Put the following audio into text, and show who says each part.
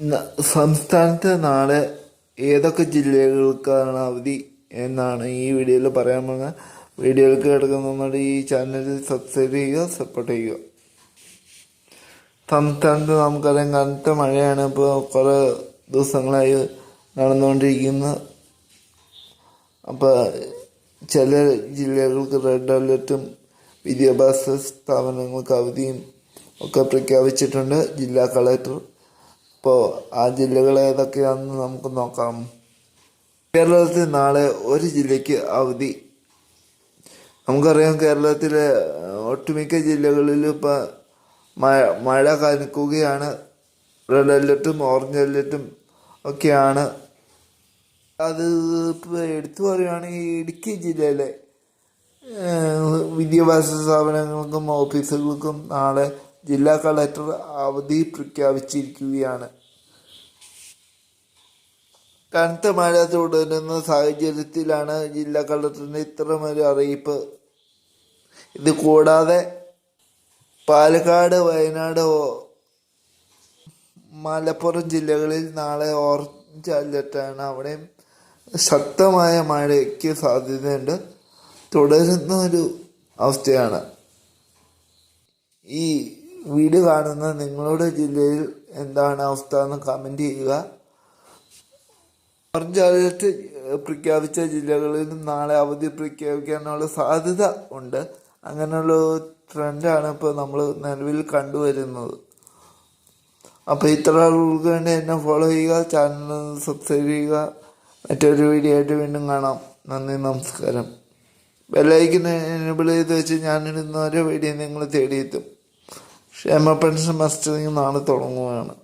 Speaker 1: സംസ്ഥാനത്ത് നാളെ ഏതൊക്കെ ജില്ലകൾക്കാണ് അവധി എന്നാണ് ഈ വീഡിയോയിൽ പറയാൻ പോകുന്നത്. വീഡിയോയിലേക്ക് കിടക്കുന്നതുകൊണ്ട് ഈ ചാനൽ സബ്സ്ക്രൈബ് ചെയ്യുക സപ്പോർട്ട് ചെയ്യുക. സംസ്ഥാനത്ത് നമുക്കറിയാം കനത്ത മഴയാണ് ഇപ്പോൾ കുറേ ദിവസങ്ങളായി നടന്നുകൊണ്ടിരിക്കുന്നത് അപ്പോൾ ചില ജില്ലകൾക്ക് റെഡ് അലർട്ടും വിദ്യാഭ്യാസ സ്ഥാപനങ്ങൾക്ക് അവധിയും ഒക്കെ പ്രഖ്യാപിച്ചിട്ടുണ്ട് ജില്ലാ കളക്ടർ. അപ്പോൾ ആ ജില്ലകൾ ഏതൊക്കെയാണെന്ന് നമുക്ക് നോക്കാം. കേരളത്തിൽ നാളെ ഒരു ജില്ലയ്ക്ക് അവധി. നമുക്കറിയാം കേരളത്തിലെ ഒട്ടുമിക്ക ജില്ലകളിലും ഇപ്പം മഴ മഴ കനക്കുകയാണ്. റെഡ് അലർട്ടും ഓറഞ്ച് അലർട്ടും ഒക്കെയാണ്. അത് ഇപ്പോൾ എടുത്തു പറയുകയാണെങ്കിൽ ഇടുക്കി ജില്ലയിലെ വിദ്യാഭ്യാസ സ്ഥാപനങ്ങൾക്കും ഓഫീസുകൾക്കും നാളെ ജില്ലാ കളക്ടർ അവധി പ്രഖ്യാപിച്ചിരിക്കുകയാണ്. കനത്ത മഴ തുടരുന്ന സാഹചര്യത്തിലാണ് ജില്ലാ കളക്ടറിന്റെ ഇത്തരമൊരു അറിയിപ്പ്. ഇത് കൂടാതെ പാലക്കാട് വയനാട് മലപ്പുറം ജില്ലകളിൽ നാളെ ഓറഞ്ച് അലർട്ടാണ്. അവിടെയും ശക്തമായ മഴയ്ക്ക് സാധ്യതയുണ്ട്. തുടരുന്ന ഒരു അവസ്ഥയാണ്. ഈ വീട് കാണുന്ന നിങ്ങളുടെ ജില്ലയിൽ എന്താണ് അവസ്ഥ എന്ന് കമന്റ് ചെയ്യുക. ഓറഞ്ച് പ്രഖ്യാപിച്ച ജില്ലകളിൽ നാളെ അവധി പ്രഖ്യാപിക്കാനുള്ള സാധ്യത ഉണ്ട്. അങ്ങനെയുള്ള ട്രെൻഡാണ് ഇപ്പോൾ നമ്മൾ നിലവിൽ കണ്ടുവരുന്നത്. അപ്പോൾ ഇത്ര ആളുകൾക്ക് വേണ്ടി എന്നെ ഫോളോ ചെയ്യുക ചാനൽ സബ്സ്ക്രൈബ് ചെയ്യുക. മറ്റൊരു വീഡിയോ ആയിട്ട് വീണ്ടും കാണാം. നന്ദി നമസ്കാരം. ബെല്ലൈക്കിന് എനേബിൾ ചെയ്ത് വെച്ച് ഞാനിടുന്ന ഓരോ വീഡിയോ നിങ്ങൾ തേടിയെത്തും. ക്ഷേമ പെൻഷൻ മസ്റ്ററിങ് നാളെ തുടങ്ങുകയാണ്